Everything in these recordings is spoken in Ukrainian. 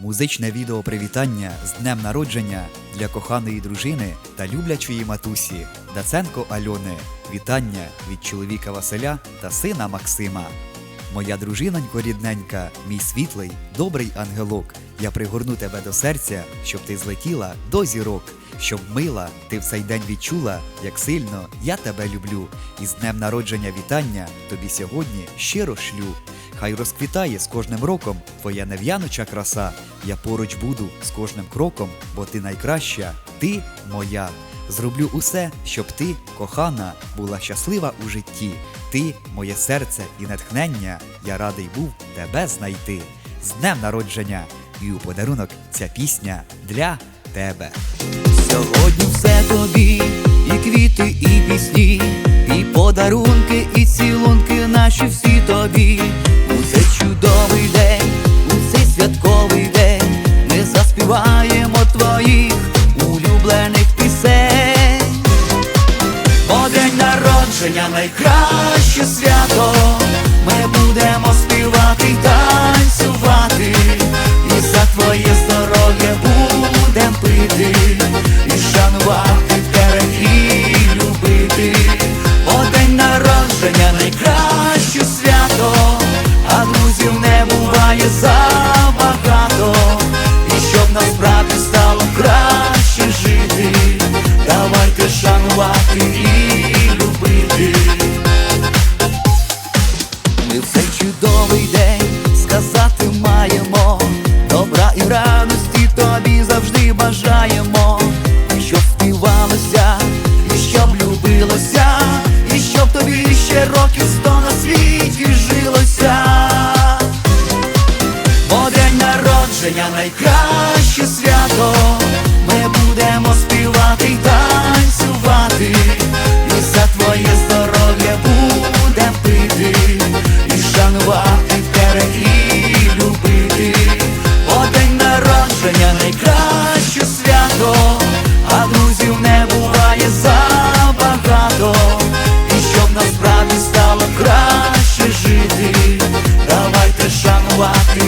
Музичне відео привітання з днем народження для коханої дружини та люблячої матусі Даценко Альони. Вітання від чоловіка Василя та сина Максима. Моя дружинонько рідненька, мій світлий, добрий ангелок. Я пригорну тебе до серця, щоб ти злетіла до зірок, щоб мила, ти в цей день відчула, як сильно я тебе люблю. І з днем народження вітання тобі сьогодні щиро шлю. Хай розквітає з кожним роком твоя нев'яноча краса. Я поруч буду з кожним кроком, бо ти найкраща, ти моя. Зроблю усе, щоб ти, кохана, була щаслива у житті. Ти, моє серце і натхнення, я радий був тебе знайти. З днем народження! І у подарунок ця пісня для тебе. Сьогодні все тобі, і квіти, і пісні, і подарунки, і цілунки наші всі твоїх улюблених пісень. Бо день народження найкраще свято. Ми будемо співати танцювати, і за твоє здоров'я будем пити, і шанувати тебе і любити. Бо день народження найкраще свято, а друзів не буває забагато. Давайте шанувати і любити. Ми в цей чудовий день сказати маємо добра і радості тобі завжди бажаємо, що співалося, народження найкраще свято, а друзів не буває забагато. І щоб насправді стало краще жити, давайте шанувати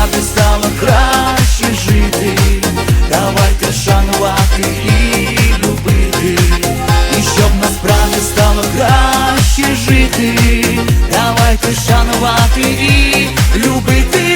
жити, давайте шанувати і любити.